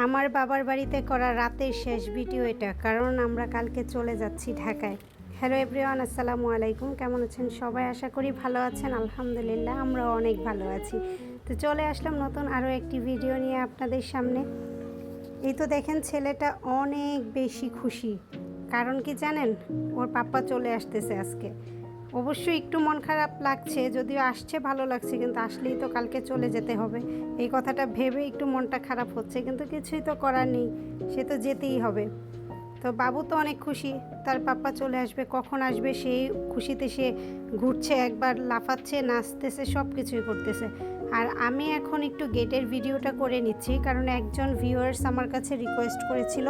আমার বাবার বাড়িতে করা রাতের শেষ ভিডিও এটা, কারণ আমরা কালকে চলে যাচ্ছি ঢাকায়। হ্যালো এভরিওয়ান আসসালামু আলাইকুম। কেমন আছেন সবাই? আশা করি ভালো আছেন। আলহামদুলিল্লাহ আমরা অনেক ভালো আছি। তো চলে আসলাম নতুন আরও একটি ভিডিও নিয়ে আপনাদের সামনে। এই তো দেখেন, ছেলেটা অনেক বেশি খুশি। কারণ কি জানেন? ওর পাপ্পা চলে আসতেছে আজকে। অবশ্যই একটু মন খারাপ লাগছে, যদিও আসছে ভালো লাগছে, কিন্তু আসলেই তো কালকে চলে যেতে হবে। এই কথাটা ভেবে একটু মনটা খারাপ হচ্ছে, কিন্তু কিছুই তো করার নেই, সে তো যেতেই হবে। তো বাবু তো অনেক খুশি। তার পাপ্পা চলে আসবে, কখন আসবে সেই খুশিতে সে ঘুরছে, একবার লাফাচ্ছে, নাচতেছে সব কিছুই করতেছে। আর আমি এখন একটু গেটের ভিডিওটা করে নিচ্ছি, কারণ একজন ভিউয়ার্স আমার কাছে রিকোয়েস্ট করেছিল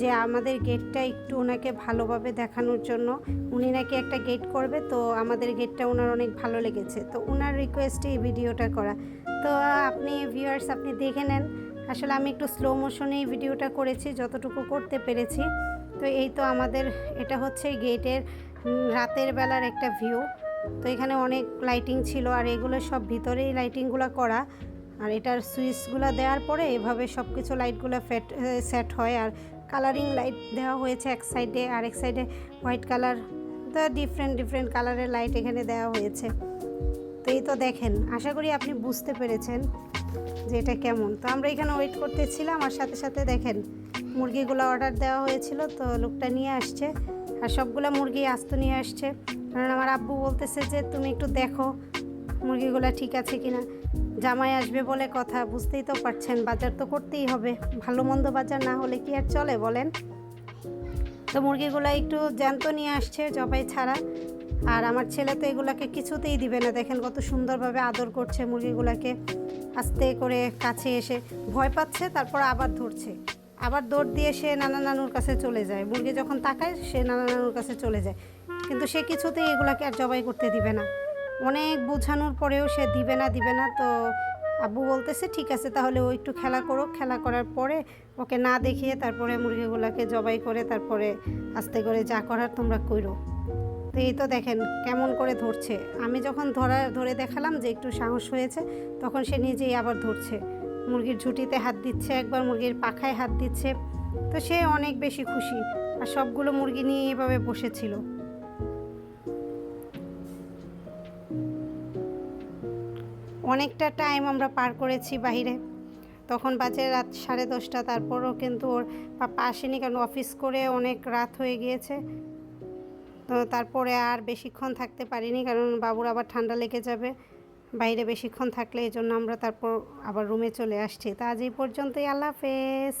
যে আমাদের গেটটা একটু ওনাকে ভালোভাবে দেখানোর জন্য। উনি নাকি একটা গেট করবে, তো আমাদের গেটটা ওনার অনেক ভালো লেগেছে। তো ওনার রিকোয়েস্টে এই ভিডিওটা করা। তো আপনি ভিউয়ার্স আপনি দেখে নেন আসলে আমি একটু স্লো মোশনেই ভিডিওটা করেছি, যতটুকু করতে পেরেছি। তো এই তো আমাদের, এটা হচ্ছে গেটের রাতের বেলার একটা ভিউ তো এখানে অনেক লাইটিং ছিল আর এগুলো সব ভিতরেই লাইটিংগুলো করা। আর এটার সুইচগুলো দেওয়ার পরে এভাবে সব কিছু লাইটগুলো ফেট সেট হয়। আর কালারিং লাইট দেওয়া হয়েছে এক সাইডে আর এক সাইডে হোয়াইট কালার তো ডিফারেন্ট ডিফারেন্ট কালারের লাইট এখানে দেওয়া হয়েছে। তো এই তো দেখেন, আশা করি আপনি বুঝতে পেরেছেন যে এটা কেমন। তো আমরা এখানে ওয়েট করতেছিলাম আর সাথে সাথে দেখেন, মুরগিগুলো অর্ডার দেওয়া হয়েছিল, তো লোকটা নিয়ে আসছে আর সবগুলো মুরগি আস্ত নিয়ে আসছে। কারণ আমার আব্বু বলতেছে যে, তুমি একটু দেখো মুরগিগুলো ঠিক আছে কিনা? জামাই আসবে বলে কথা, বুঝতেই তো পারছেন, বাজার তো করতেই হবে। ভালো মন্দ বাজার না হলে কি আর চলে বলেন? তো মুরগিগুলো একটু জ্যান্ত নিয়ে আসছে, জবাই ছাড়া। আর আমার ছেলে তো এগুলাকে কিছুতেই দিবে না। দেখেন কত সুন্দরভাবে আদর করছে মুরগিগুলাকে। আস্তে করে কাছে এসে ভয় পাচ্ছে, তারপর আবার ধরছে। আবার দৌড় দিয়ে সে নানা নানুর কাছে চলে যায়। মুরগি যখন তাকায়, সে নানা নানুর কাছে চলে যায়। কিন্তু সে কিছুতেই এগুলাকে আর জবাই করতে দিবে না। অনেক বোঝানোর পরেও সে দিবে না দিবে না। তো আব্বু বলতেছে, ঠিক আছে, তাহলে ও একটু খেলা করো খেলা করার পরে ওকে না দেখিয়ে তারপরে মুরগিগুলোকে জবাই করে, তারপরে আস্তে করে যা করার তোমরা করো। তো এই তো দেখেন কেমন করে ধরছে। আমি যখন ধরা, ধরে দেখালাম যে একটু সাহস হয়েছে, তখন সে নিজেই আবার ধরছে। মুরগির ঝুঁটিতে হাত দিচ্ছে, একবার মুরগির পাখায় হাত দিচ্ছে। তো সে অনেক বেশি খুশি, আর সবগুলো মুরগি নিয়ে এভাবে বসেছিল। অনেকটা টাইম আমরা পার করেছি বাইরে তখন বাজে রাত সাড়ে দশটা, তারপরও কিন্তু ওর পাপা আসেনি, কারণ অফিস করে অনেক রাত হয়ে গিয়েছে। তো তারপরে আর বেশিক্ষণ থাকতে পারিনি কারণ বাবুর আবার ঠান্ডা লেগে যাবে। বাইরে বেশিক্ষণ থাকলে এই জন্য আমরা তারপর আবার রুমে চলে আসছি। তা আজ এই পর্যন্তই। আল্লাহ হাফেজ।